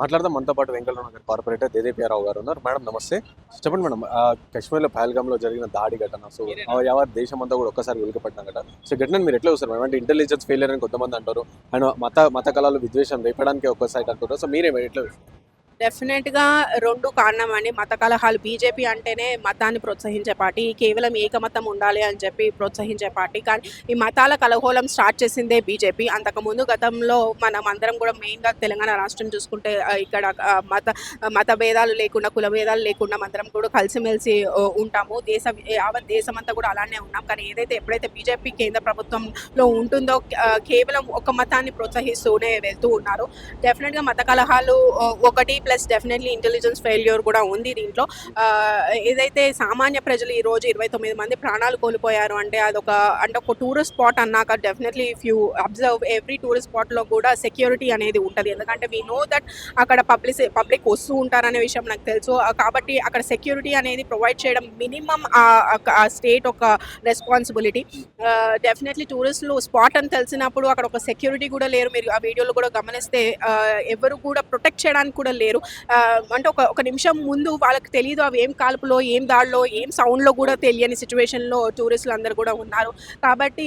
మాట్లాడదాం. మనతో పాటు వెంకటరావు నగర్ కార్పొరేటర్ దేదేపిఆరావు గారు ఉన్నారు. మేడం నమస్తే. చెప్పండి మేడం కశ్మీర్లో పహల్గామ్లో జరిగిన దాడి ఘటన సో యావత్ దేశం అంతా కూడా ఒక్కసారి వెలుకపడిన ఘటన. సో ఈ ఘటన మీరు ఎట్లా చూస్తారు మేడం? అంటే ఇంటెలిజెన్స్ ఫెయిలియర్ అని కొంతమంది అంటారు. అండ్ మత మత కళలు విద్వేషం రేపడానికి ఒక్కసారి సైడ్ అంటారు సో మీరే ఎట్లా చూస్తారు? డెఫినెట్గా రెండు కారణం అండి మత కలహాలు బీజేపీ అంటేనే మతాన్ని ప్రోత్సహించే పార్టీ కేవలం ఏకమతం ఉండాలి అని చెప్పి ప్రోత్సహించే పార్టీ. కానీ ఈ మతాల కలహోలం స్టార్ట్ చేసిందే బీజేపీ. అంతకుముందు గతంలో మనం అందరం కూడా మెయిన్గా తెలంగాణ రాష్ట్రం చూసుకుంటే ఇక్కడ మత మత భేదాలు లేకుండా కుల భేదాలు లేకుండా అందరం కూడా కలిసిమెలిసి ఉంటాము. దేశ యావత్ దేశం అంతా కూడా అలానే ఉన్నాం. కానీ ఏదైతే ఎప్పుడైతే బీజేపీ కేంద్ర ప్రభుత్వంలో ఉంటుందో కేవలం ఒక మతాన్ని ప్రోత్సహిస్తూనే వెళ్తూ ఉన్నారు. డెఫినెట్గా మత కలహాలు ఒకటి ప్లస్ డెఫినెట్లీ ఇంటెలిజెన్స్ ఫెయిల్యూర్ కూడా ఉంది దీంట్లో. ఏదైతే సామాన్య ప్రజలు ఈ రోజు ఇరవై తొమ్మిది మంది ప్రాణాలు కోల్పోయారు అంటే అదొక అంటే ఒక టూరిస్ట్ స్పాట్ అన్నాక definitely if you observe every tourist స్పాట్లో కూడా సెక్యూరిటీ అనేది ఉంటుంది. ఎందుకంటే వీ నో దట్ అక్కడ పబ్లిస్ పబ్లిక్ వస్తూ ఉంటారనే విషయం నాకు తెలుసు. కాబట్టి అక్కడ సెక్యూరిటీ అనేది ప్రొవైడ్ చేయడం మినిమం ఆ స్టేట్ ఒక రెస్పాన్సిబిలిటీ డెఫినెట్లీ టూరిస్టులు స్పాట్ అని తెలిసినప్పుడు అక్కడ ఒక సెక్యూరిటీ కూడా లేరు. మీరు ఆ వీడియోలో కూడా గమనిస్తే ఎవరు కూడా ప్రొటెక్ట్ చేయడానికి కూడా లేరు. చేశారు. అంటే ఒక ఒక నిమిషం ముందు వాళ్ళకి తెలియదు అవి ఏం కాల్పులో ఏం దాడిలో ఏం సౌండ్లో కూడా తెలియని సిచ్యువేషన్లో టూరిస్టులు అందరూ కూడా ఉన్నారు. కాబట్టి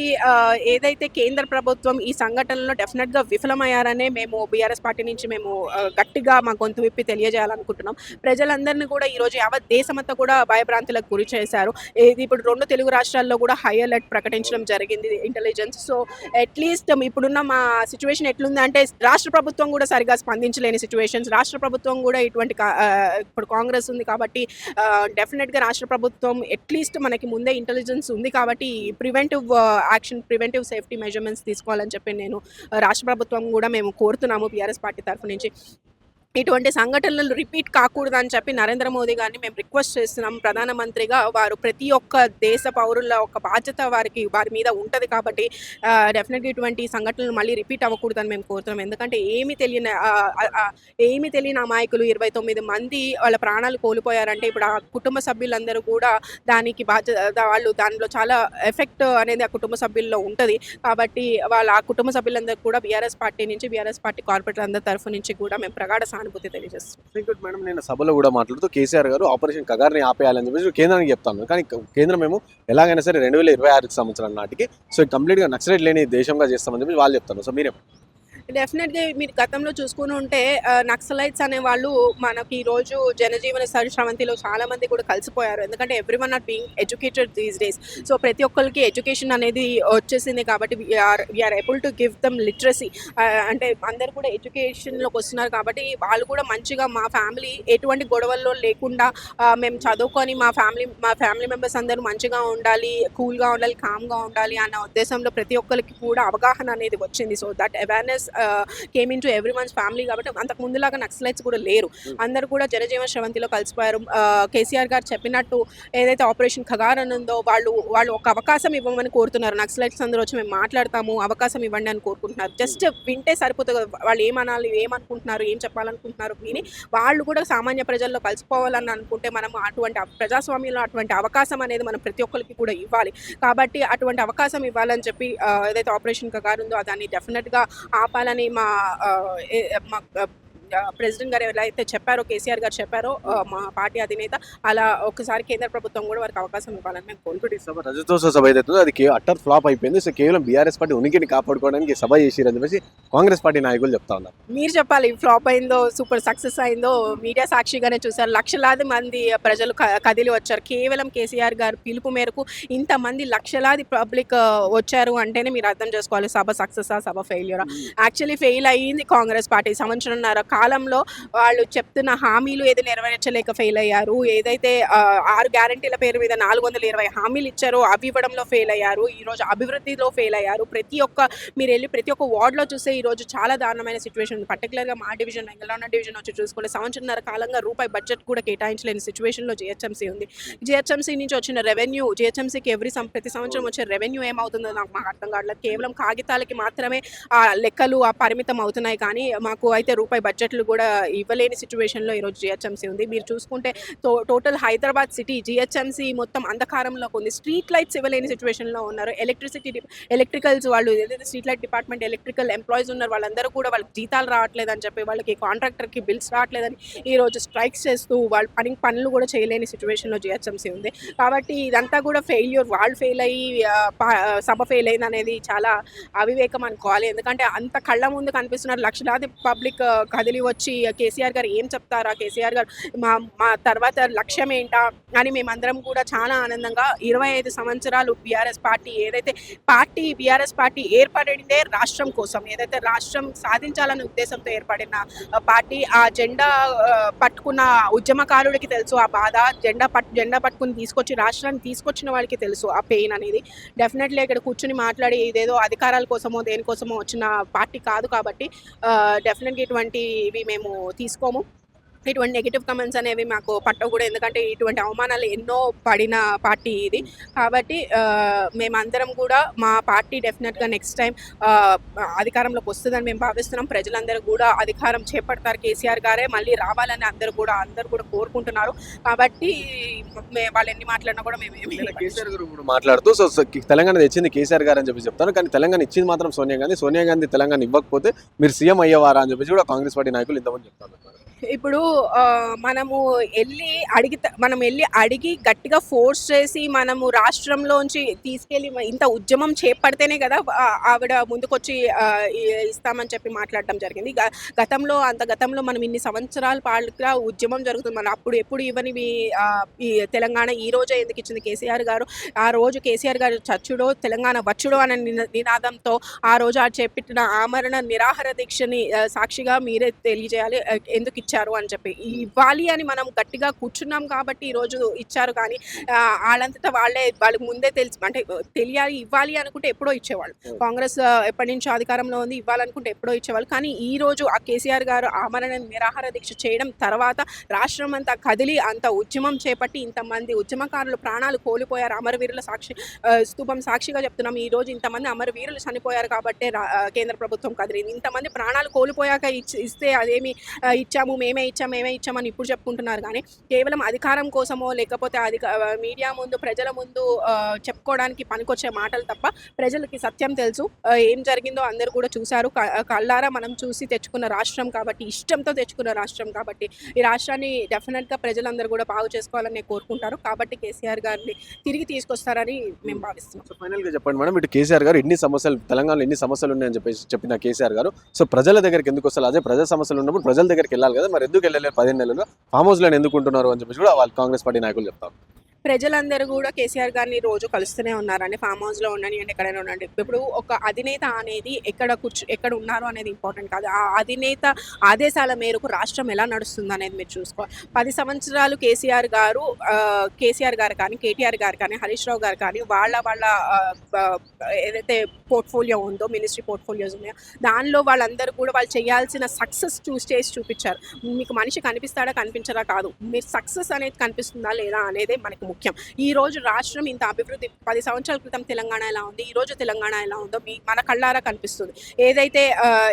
ఏదైతే కేంద్ర ప్రభుత్వం ఈ సంఘటనలో డెఫినెట్గా విఫలమయ్యారనే మేము బీఆర్ఎస్ పార్టీ నుంచి మేము గట్టిగా మా గొంతు విప్పి తెలియజేయాలనుకుంటున్నాం. ప్రజలందరినీ కూడా ఈరోజు యావత్ దేశమంతా కూడా భయభ్రాంతులకు గురి చేశారు. ఇది ఇప్పుడు రెండు తెలుగు రాష్ట్రాల్లో కూడా హై అలర్ట్ ప్రకటించడం జరిగింది ఇంటెలిజెన్స్ సో అట్లీస్ట్ ఇప్పుడున్న మా సిచ్యువేషన్ ఎట్లుందంటే రాష్ట్ర ప్రభుత్వం కూడా సరిగా స్పందించలేని సిచ్యువేషన్స్ రాష్ట్ర ప్రభుత్వం ప్రభుత్వం కూడా ఇటువంటి కా- ఇప్పుడు కాంగ్రెస్ ఉంది కాబట్టి డెఫినెట్గా రాష్ట్ర ప్రభుత్వం అట్లీస్ట్ మనకి ముందే ఇంటెలిజెన్స్ ఉంది కాబట్టి preventive action preventive safety measurements తీసుకోవాలని చెప్పి నేను రాష్ట్ర ప్రభుత్వం కూడా మేము కోరుతున్నాము బీఆర్ఎస్ పార్టీ తరఫు నుంచి. ఇటువంటి సంఘటనలు రిపీట్ కాకూడదు అని చెప్పి నరేంద్ర మోదీ గారిని మేము రిక్వెస్ట్ చేస్తున్నాం. ప్రధానమంత్రిగా వారు ప్రతి ఒక్క దేశ పౌరుల ఒక బాధ్యత వారికి వారి మీద ఉంటుంది కాబట్టి డెఫినెట్గా ఇటువంటి సంఘటనలు మళ్ళీ రిపీట్ అవ్వకూడదని మేము కోరుతున్నాం. ఎందుకంటే ఏమి తెలియని ఏమి తెలియని అమాయకులు ఇరవై తొమ్మిది మంది వాళ్ళ ప్రాణాలు కోల్పోయారంటే ఇప్పుడు ఆ కుటుంబ సభ్యులందరూ కూడా దానికి బాధ్యత వాళ్ళు దానిలో చాలా ఎఫెక్ట్ అనేది ఆ కుటుంబ సభ్యుల్లో ఉంటుంది. కాబట్టి వాళ్ళ ఆ కుటుంబ సభ్యులందరూ కూడా బీఆర్ఎస్ పార్టీ నుంచి బీఆర్ఎస్ పార్టీ కార్పొరేటర్ అందరి తరఫు నుంచి కూడా మేము ప్రగాఢ సానుభూతి తెలియజేస్తున్నాం మేడం నేను సభలో కూడా మాట్లాడుతూ కేసీఆర్ గారు ఆపరేషన్ కగార్ని ఆపేయాలని చెప్పేసి కేంద్రానికి చెప్తాను. కానీ కేంద్రం మేము ఎలాగైనా సరే రెండు వేల ఇరవై ఆరు సంవత్సరాల నాటికి సో కంప్లీట్గా నక్సలైట్ లేని దేశంగా చేస్తామని చెప్పి వాళ్ళు చెప్తాను సో మీరే డెఫినెట్గా మీరు గతంలో చూసుకుని ఉంటే నక్సలైట్స్ అనే వాళ్ళు మనకి ఈరోజు జనజీవన స్రవంతిలో చాలామంది కూడా కలిసిపోయారు. ఎందుకంటే everyone are being educated these days so ప్రతి ఒక్కరికి ఎడ్యుకేషన్ అనేది వచ్చేసింది కాబట్టి we're we're able to give them literacy అంటే అందరు కూడా ఎడ్యుకేషన్లోకి వస్తున్నారు కాబట్టి వాళ్ళు కూడా మంచిగా మా ఫ్యామిలీ ఎటువంటి గొడవల్లో లేకుండా మేము చదువుకొని మా ఫ్యామిలీ మా ఫ్యామిలీ మెంబర్స్ అందరూ మంచిగా ఉండాలి కూల్గా ఉండాలి కామ్గా ఉండాలి అన్న ఉద్దేశంలో ప్రతి ఒక్కరికి కూడా అవగాహన అనేది వచ్చింది. So that awareness came in to everyone's family కాబట్టి అంతకు ముందులాగా నక్సలైట్స్ కూడా లేరు. అందరూ కూడా జనజీవన శ్రవంతిలో కలిసిపోయారు. కేసీఆర్ గారు చెప్పినట్టు ఏదైతే ఆపరేషన్ ఖగార్ అని ఉందో వాళ్ళు వాళ్ళు ఒక అవకాశం ఇవ్వమని కోరుతున్నారు. నక్సలైట్స్ అందరూ వచ్చి మేము మాట్లాడతాము అవకాశం ఇవ్వండి అని కోరుకుంటున్నారు. జస్ట్ వింటే సరిపోతుంది కదా. వాళ్ళు ఏమనాలి ఏమనుకుంటున్నారు ఏం చెప్పాలనుకుంటున్నారు విని వాళ్ళు కూడా సామాన్య ప్రజల్లో కలిసిపోవాలని అనుకుంటే మనం అటువంటి ప్రజాస్వామ్యంలో అటువంటి అవకాశం అనేది మనం ప్రతి ఒక్కరికి కూడా ఇవ్వాలి. కాబట్టి అటువంటి అవకాశం ఇవ్వాలని చెప్పి ఏదైతే ఆపరేషన్ కగారు ఉందో దాన్ని డెఫినెట్గా చెప్పాలని మా మా ప్రెసిడెంట్ గారు ఎలా అయితే చెప్పారో కేసీఆర్ గారు చెప్పారో మా పార్టీ అధినేత అలా ఒకసారి కేంద్ర ప్రభుత్వం కూడా వారికి అవకాశం ఇవ్వాలని మేము కోరుకుంటున్నాం. రజతోత్సవ సభ అది అట్టర్ ఫ్లాప్ అయిపోయింది. సో కేవలం బీఆర్ఎస్ పార్టీ ఉనికిని కాపాడుకోవడానికి సభ చేసిరని చెప్పేసి కాంగ్రెస్ పార్టీ నాయకులు చెప్తా ఉన్నారు. మీరు చెప్పాలి ఫ్లాప్ అయిందో సూపర్ సక్సెస్ అయిందో మీడియా సాక్షిగానే చూసారు లక్షలాది మంది ప్రజలు కదిలి వచ్చారు. కేవలం కేసీఆర్ గారు పిలుపు మేరకు ఇంతమంది లక్షలాది పబ్లిక్ వచ్చారు అంటేనే మీరు అర్థం చేసుకోవాలి. సభ సక్సెస్ సభ ఫెయిల్యూరా? యాక్చువల్లీ ఫెయిల్ అయ్యింది కాంగ్రెస్ పార్టీ. సంవత్సరంన్నర కాలంలో వాళ్ళు చెప్తున్న హామీలు ఏది నెరవేర్చలేక ఫెయిల్ అయ్యారు? ఏదైతే ఆరు గ్యారంటీల పేరు మీద నాలుగు వందల ఇరవై హామీలు ఇచ్చారో అవి ఇవ్వడంలో ఫెయిల్ అయ్యారు. ఈరోజు అభివృద్ధిలో ఫెయిల్ అయ్యారు. ప్రతి ఒక్క మీరు వెళ్ళి ప్రతి ఒక్క వార్డులో చూస్తే ఈరోజు చాలా దారుణమైన సిచ్యువేషన్ ఉంది. పర్టికులర్గా మా డివిజన్ వెంగళరావు డివిజన్ వచ్చి చూసుకుంటే సంవత్సరంన్నర కాలంగా రూపాయి బడ్జెట్ కూడా కేటాయించలేని సిచ్యువేషన్లో జిహెచ్ఎంసీ ఉంది. జిహెచ్ఎంసీ నుంచి వచ్చిన రెవెన్యూ జిహెచ్ఎంసీకి ఎవ్రీ సం ప్రతి సంవత్సరం వచ్చే రెవెన్యూ ఏమవుతుందో నాకు మాకు అర్థం కావట్లేదు. కేవలం కాగితాలకి మాత్రమే ఆ లెక్కలు ఆ పరిమితం అవుతున్నాయి. కానీ మాకు అయితే రూపాయి బడ్జెట్ ముచ్చట్లు కూడా ఇవ్వలేని సిచ్యువేషన్లో ఈరోజు జిహెచ్ఎంసీ ఉంది. మీరు చూసుకుంటే టో టోటల్ హైదరాబాద్ సిటీ జిహెచ్ఎంసీ మొత్తం అంధకారంలోకి ఉంది. స్ట్రీట్ లైట్స్ ఇవ్వలేని సిచ్యువేషన్లో ఉన్నారు. ఎలక్ట్రిసిటీ ఎలక్ట్రికల్స్ వాళ్ళు ఏదైతే street light department electrical employees ఉన్నారు వాళ్ళందరూ కూడా వాళ్ళకి జీతాలు రావట్లేదని చెప్పి వాళ్ళకి కాంట్రాక్టర్కి బిల్స్ రావట్లేదని ఈ రోజు స్ట్రైక్స్ చేస్తూ వాళ్ళు పని పనులు కూడా చేయలేని సిచ్యువేషన్లో జిహెచ్ఎంసీ ఉంది. కాబట్టి ఇదంతా కూడా ఫెయిల్యూర్ వాళ్ళు ఫెయిల్ అయ్యి సభ ఫెయిల్ అయింది అనేది చాలా అవివేకం అనుకోవాలి. ఎందుకంటే అంత కళ్ళ ముందు కనిపిస్తున్నారు. లక్షలాది పబ్లిక్ కదిలి వచ్చి కేసీఆర్ గారు ఏం చెప్తారా? కేసీఆర్ గారు మా మా తర్వాత లక్ష్యం ఏంటా? అని మేమందరం కూడా చాలా ఆనందంగా ఇరవై ఐదు సంవత్సరాలు బీఆర్ఎస్ పార్టీ ఏదైతే పార్టీ బీఆర్ఎస్ పార్టీ ఏర్పడిందే రాష్ట్రం కోసం. ఏదైతే రాష్ట్రం సాధించాలనే ఉద్దేశంతో ఏర్పడిన పార్టీ ఆ జెండా పట్టుకున్న ఉద్యమకారుడికి తెలుసు ఆ బాధ జెండా పట్టు జెండా పట్టుకుని తీసుకొచ్చి రాష్ట్రాన్ని తీసుకొచ్చిన వాళ్ళకి తెలుసు ఆ పెయిన్ అనేది. డెఫినెట్లీ ఇక్కడ కూర్చుని మాట్లాడి ఇదేదో అధికారాల కోసమో దేనికోసమో వచ్చిన పార్టీ కాదు కాబట్టి డెఫినెట్గా ఇవి మేము తీసుకోము. ఇటువంటి నెగిటివ్ కమెంట్స్ అనేవి మాకు పట్టవు కూడా. ఎందుకంటే ఇటువంటి అవమానాలు ఎన్నో పడిన పార్టీ ఇది. కాబట్టి మేమందరం కూడా మా పార్టీ డెఫినెట్గా నెక్స్ట్ టైం అధికారంలోకి వస్తుందని మేము భావిస్తున్నాం. ప్రజలందరూ కూడా అధికారం చేపడతారు కేసీఆర్ గారే. మళ్ళీ రావాలని అందరూ కూడా అందరూ కూడా కోరుకుంటున్నారు. కాబట్టి వాళ్ళు ఎన్ని మాట్లాడినా కూడా మేము కేసీఆర్ గారు ఇప్పుడు మాట్లాడుతూ సో సో తెలంగాణ తెచ్చింది కేసీఆర్ గారు అని చెప్పి చెప్తాను. కానీ తెలంగాణ ఇచ్చింది మాత్రం సోనియా గాంధీ. సోనియా గాంధీ తెలంగాణ ఇవ్వకపోతే మీరు సీఎం అయ్యేవారా అని చెప్పేసి కూడా కాంగ్రెస్ పార్టీ నాయకులు ఇంతమంది చెప్తాను ఇప్పుడు మనము వెళ్ళి అడిగి మనం వెళ్ళి అడిగి గట్టిగా ఫోర్స్ చేసి మనము రాష్ట్రంలోంచి తీసుకెళ్ళి ఇంత ఉద్యమం చేపడితేనే కదా ఆవిడ ముందుకొచ్చి ఇస్తామని చెప్పి మాట్లాడటం జరిగింది. గతంలో అంత గతంలో మనం ఇన్ని సంవత్సరాల పాటుగా ఉద్యమం జరుగుతుంది. మనం అప్పుడు ఎప్పుడు ఇవ్వనివి ఈ తెలంగాణ ఈ రోజే ఎందుకు ఇచ్చింది కేసీఆర్ గారు? ఆ రోజు కేసీఆర్ గారు చచ్చుడో తెలంగాణ వచ్చుడో అనే నిన- నినాదంతో ఆ రోజు ఆ చెప్పిన ఆమరణ నిరాహార దీక్షని సాక్షిగా మీరే తెలియజేయాలి. ఎందుకు ఇచ్చారు అని చెప్పి. ఇవ్వాలి అని మనం గట్టిగా కూర్చున్నాం కాబట్టి ఈ రోజు ఇచ్చారు కానీ వాళ్ళంతటా వాళ్ళే వాళ్ళకి ముందే తెలిసి అంటే తెలియాలి ఇవ్వాలి అనుకుంటే ఎప్పుడో ఇచ్చేవాళ్ళు. కాంగ్రెస్ ఎప్పటి నుంచో అధికారంలో ఉంది ఇవ్వాలనుకుంటే ఎప్పుడో ఇచ్చేవాళ్ళు. కానీ ఈ రోజు ఆ కేసీఆర్ గారు ఆమరణ నిరాహార దీక్ష చేయడం తర్వాత రాష్ట్రం అంతా కదిలి అంత ఉద్యమం చేపట్టి ఇంతమంది ఉద్యమకారులు ప్రాణాలు కోల్పోయారు. అమరవీరుల సాక్షి ఆ, స్తూపం సాక్షిగా చెప్తున్నాం. ఈ రోజు ఇంతమంది అమరవీరులు చనిపోయారు కాబట్టే కేంద్ర ప్రభుత్వం కదిలింది. ఇంతమంది ప్రాణాలు కోల్పోయాక ఇస్తే అదేమి ఇచ్చాము మేమే ఇచ్చాము మేమే ఇచ్చామని ఇప్పుడు చెప్పుకుంటున్నారు. కానీ కేవలం అధికారం కోసమో లేకపోతే అధిక మీడియా ముందు ప్రజల ముందు చెప్పుకోవడానికి పనికొచ్చే మాటలు తప్ప ప్రజలకి సత్యం తెలుసు. ఏం జరిగిందో అందరూ కూడా చూశారు. కళ్ళారా మనం చూసి తెచ్చుకున్న రాష్ట్రం కాబట్టి ఇష్టంతో తెచ్చుకున్న రాష్ట్రం కాబట్టి ఈ రాష్ట్రాన్ని డెఫినెట్గా ప్రజలందరూ కూడా బాగు చేసుకోవాలని కోరుకుంటారు. కాబట్టి కేసీఆర్ గారిని తిరిగి తీసుకొస్తారని మేము భావిస్తున్నాం. సో ఫైనల్గా చెప్పండి మేడం ఇటు కేసీఆర్ గారు ఎన్ని సమస్యలు తెలంగాణలో ఎన్ని సమస్యలు ఉన్నాయని చెప్పేసి చెప్పిన కేసీఆర్ గారు. సో ప్రజల దగ్గరికి ఎందుకు వస్తారు? అదే ప్రజా సమస్యలు ఉన్నప్పుడు ప్రజల దగ్గరికి వెళ్ళాలి కదా మరి ఎందుకు వెళ్ళలేదు పదిహేను నెలలు? ఫామ్ హౌస్లో ఎందుకు ఉంటున్నారు అని చెప్పేసి కూడా వాళ్ళు కాంగ్రెస్ పార్టీ నాయకులు చెప్తారు. ప్రజలందరూ కూడా కేసీఆర్ గారిని రోజు కలుస్తూనే ఉన్నారండి ఫామ్ హౌస్లో ఉండని అండ్ ఎక్కడైనా ఉండండి. ఇప్పుడు ఒక అధినేత అనేది ఎక్కడ కూర్చు ఎక్కడ ఉన్నారు అనేది ఇంపార్టెంట్ కాదు. ఆ అధినేత ఆదేశాల మేరకు రాష్ట్రం ఎలా నడుస్తుంది అనేది మీరు చూసుకోవాలి. పది సంవత్సరాలు కేసీఆర్ గారు కేసీఆర్ గారు కానీ కేటీఆర్ గారు కానీ హరీష్ రావు గారు కానీ వాళ్ళ వాళ్ళ ఏదైతే పోర్ట్ఫోలియో ఉందో మినిస్ట్రీ పోర్ట్ఫోలియోస్ ఉన్నాయో దానిలో వాళ్ళందరూ కూడా వాళ్ళు చేయాల్సిన సక్సెస్ చూస్ చేసి చూపించారు. మీకు మనిషి కనిపిస్తాడా కనిపించడా కాదు. మీరు సక్సెస్ అనేది కనిపిస్తుందా లేదా అనేది మనకి ముఖ్యం. ఈ రోజు రాష్ట్రం ఇంత అభివృద్ధి పది సంవత్సరాల క్రితం తెలంగాణ ఎలా ఉంది? ఈ రోజు తెలంగాణ ఎలా ఉందో మీ మన కళ్ళారా కనిపిస్తుంది. ఏదైతే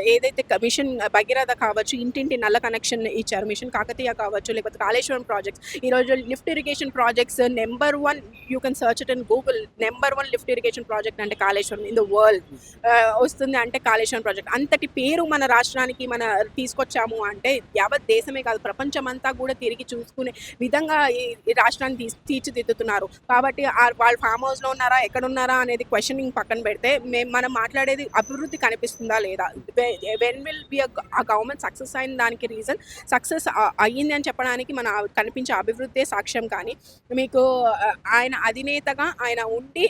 ఏదైతే క- మిషన్ భగీరథ కావచ్చు ఇంటింటి నల్ల కనెక్షన్ ఇచ్చారు మిషన్ కాకతీయ కావచ్చు లేకపోతే కాళేశ్వరం ప్రాజెక్ట్స్ ఈ రోజు lift irrigation projects number one you can search it in Google number one lift irrigation project అంటే కాళేశ్వరం ఇన్ ద వరల్డ్. వస్తుంది అంటే కాళేశ్వరం ప్రాజెక్ట్. అంతటి పేరు మన రాష్ట్రానికి మన తీసుకొచ్చాము అంటే యావత్ దేశమే కాదు ప్రపంచమంతా కూడా తిరిగి చూసుకునే విధంగా ఈ ఈ రాష్ట్రాన్ని తీర్చి తీర్చిదిద్దుతున్నారు. కాబట్టి వాళ్ళు ఫామ్ హౌస్లో ఉన్నారా ఎక్కడ ఉన్నారా అనేది క్వశ్చనింగ్ పక్కన పెడితే మేము మనం మాట్లాడేది అభివృద్ధి కనిపిస్తుందా లేదా? వెన్ విల్ బి ఆ గవర్నమెంట్ సక్సెస్ అయిన దానికి రీజన్ సక్సెస్ అయ్యింది అని చెప్పడానికి మన కనిపించే అభివృద్ధి సాక్ష్యం కానీ మీకు ఆయన అధినేతగా ఆయన ఉండి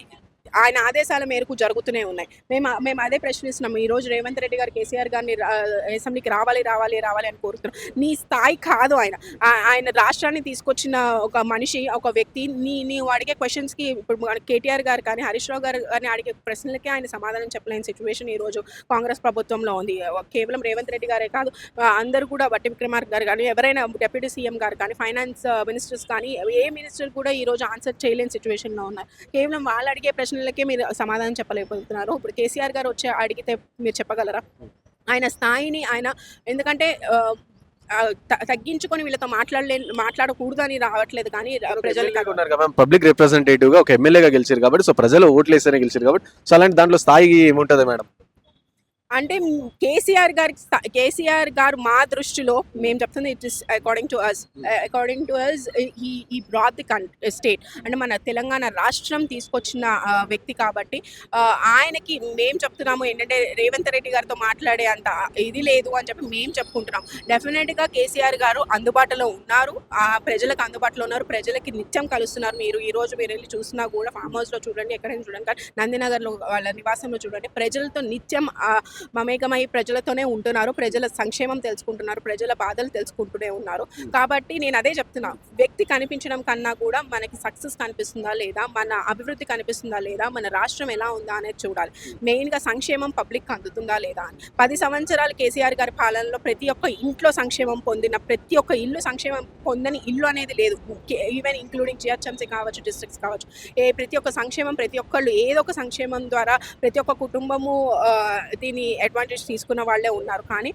ఆయన ఆదేశాల మేరకు జరుగుతూనే ఉన్నాయి. మేము మేము అదే ప్రశ్నిస్తున్నాం. ఈ రోజు రేవంత్ రెడ్డి గారు కేసీఆర్ గారిని అసెంబ్లీకి రావాలి రావాలి రావాలి అని కోరుతున్నాం. నీ స్థాయి కాదు ఆయన. ఆయన రాష్ట్రాన్ని తీసుకొచ్చిన ఒక మనిషి ఒక వ్యక్తి నీ నీవు అడిగే క్వశ్చన్స్కి ఇప్పుడు కేటీఆర్ గారు కానీ హరీష్ రావు గారు కానీ అడిగే ప్రశ్నలకే ఆయన సమాధానం చెప్పలేని సిచ్యువేషన్ ఈ రోజు కాంగ్రెస్ ప్రభుత్వంలో ఉంది. కేవలం రేవంత్ రెడ్డి గారే కాదు అందరూ కూడా బట్టి విక్రమార్క గారు కానీ ఎవరైనా డెప్యూటీ సీఎం గారు కానీ ఫైనాన్స్ మినిస్టర్స్ కానీ ఏ మినిస్టర్ కూడా ఈ రోజు ఆన్సర్ చేయలేని సిచ్యువేషన్లో ఉన్నారు. కేవలం వాళ్ళు అడిగే ప్రశ్న ప్రశ్నలకే మీరు సమాధానం చెప్పలేకపోతున్నారు. ఇప్పుడు కేసీఆర్ గారు వచ్చి అడిగితే మీరు చెప్పగలరా? ఆయన స్థాయిని ఆయన ఎందుకంటే తగ్గించుకొని వీళ్ళతో మాట్లాడలే మాట్లాడకూడదు అని రావట్లేదు కానీ ప్రజలు పబ్లిక్ రిప్రజెంటేటివ్గా ఒక ఎమ్మెల్యేగా గెలిచారు కాబట్టి సో ప్రజలు ఓట్లు వేస్తేనే గెలిచారు కాబట్టి సో అలాంటి దాంట్లో స్థాయి ఏముంటది మేడం? అంటే కేసీఆర్ గారి కేసీఆర్ గారు మా దృష్టిలో మేము చెప్తుంది it is according to us according to us ఈ ఈ బ్రాడ్ ది స్టేట్ అంటే మన తెలంగాణ రాష్ట్రం తీసుకొచ్చిన వ్యక్తి కాబట్టి ఆయనకి మేము చెప్తున్నాము ఏంటంటే రేవంత్ రెడ్డి గారితో మాట్లాడే అంత ఇది లేదు అని చెప్పి మేము చెప్పుకుంటున్నాం. డెఫినెట్గా కేసీఆర్ గారు అందుబాటులో ఉన్నారు. ఆ ప్రజలకు అందుబాటులో ఉన్నారు. ప్రజలకి నిత్యం కలుస్తున్నారు. మీరు ఈ రోజు మీరు వెళ్ళి చూసినా కూడా ఫామ్ హౌస్లో చూడండి ఎక్కడైనా చూడండి కానీ నందినగర్లో వాళ్ళ నివాసంలో చూడండి ప్రజలతో నిత్యం మమేకమై ప్రజలతోనే ఉంటున్నారు. ప్రజల సంక్షేమం తెలుసుకుంటున్నారు. ప్రజల బాధలు తెలుసుకుంటూనే ఉన్నారు. కాబట్టి నేను అదే చెప్తున్నా. వ్యక్తి కనిపించడం కన్నా కూడా మనకి సక్సెస్ కనిపిస్తుందా లేదా? మన అభివృద్ధి కనిపిస్తుందా లేదా? మన రాష్ట్రం ఎలా ఉందా అనేది చూడాలి. మెయిన్గా సంక్షేమం పబ్లిక్ అందుతుందా లేదా? అని పది సంవత్సరాలు కేసీఆర్ గారి పాలనలో ప్రతి ఒక్క ఇంట్లో సంక్షేమం పొందిన ప్రతి ఒక్క ఇల్లు సంక్షేమం పొందని ఇల్లు అనేది లేదు. ఈవెన్ ఇంక్లూడింగ్ జిహెచ్ఎంసీ కావచ్చు డిస్ట్రిక్ట్స్ కావచ్చు. ఏ ప్రతి ఒక్క సంక్షేమం ప్రతి ఒక్కళ్ళు ఏదో ఒక సంక్షేమం ద్వారా ప్రతి ఒక్క కుటుంబము దీని అడ్వాంటేజ్ తీసుకున్న వాళ్ళే ఉన్నారు. కానీ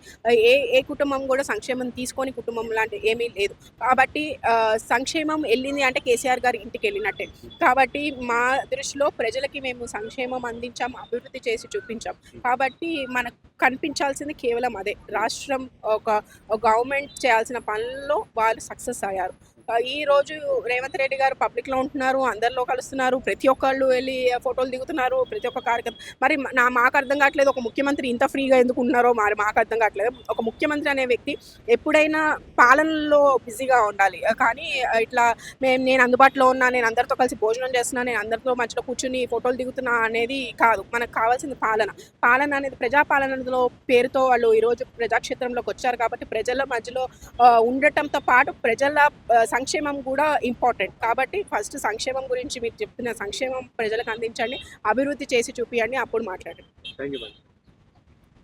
ఏ ఏ కుటుంబం కూడా సంక్షేమం తీసుకొని కుటుంబం లాంటి ఏమీ లేదు. కాబట్టి సంక్షేమం వెళ్ళింది అంటే కేసీఆర్ గారి ఇంటికి వెళ్ళినట్టే. కాబట్టి మా దృష్టిలో ప్రజలకి మేము సంక్షేమం అందించాం అభివృద్ధి చేసి చూపించాం. కాబట్టి మనకు కనిపించాల్సింది కేవలం అదే. రాష్ట్రం ఒక గవర్నమెంట్ చేయాల్సిన పనుల్లో వాళ్ళు సక్సెస్ అయ్యారు. ఈ రోజు రేవంత్ రెడ్డి గారు పబ్లిక్లో ఉంటున్నారు అందరిలో కలుస్తున్నారు ప్రతి ఒక్కళ్ళు వెళ్ళి ఫోటోలు దిగుతున్నారు ప్రతి ఒక్క కార్యక్రమం. మరి నా మాకు అర్థం కావట్లేదు ఒక ముఖ్యమంత్రి ఇంత ఫ్రీగా ఎందుకు ఉన్నారో మరి మాకు అర్థం కావట్లేదు. ఒక ముఖ్యమంత్రి అనే వ్యక్తి ఎప్పుడైనా పాలనలో బిజీగా ఉండాలి. కానీ ఇట్లా మేము నేను అందుబాటులో ఉన్నా నేను అందరితో కలిసి భోజనం చేస్తున్నా నేను అందరితో మధ్యలో కూర్చుని ఫోటోలు దిగుతున్నా అనేది కాదు. మనకు కావాల్సింది పాలన. పాలన అనేది ప్రజాపాలనలో పేరుతో వాళ్ళు ఈరోజు ప్రజాక్షేత్రంలోకి వచ్చారు కాబట్టి ప్రజల మధ్యలో ఉండటంతో పాటు ప్రజల సంక్షేమం కూడా ఇంపార్టెంట్. కాబట్టి ఫస్ట్ సంక్షేమం గురించి మీరు చెప్తున్న సంక్షేమం ప్రజలకు అందించండి అభివృద్ధి చేసి చూపియండి అప్పుడు మాట్లాడండి థ్యాంక్ యూ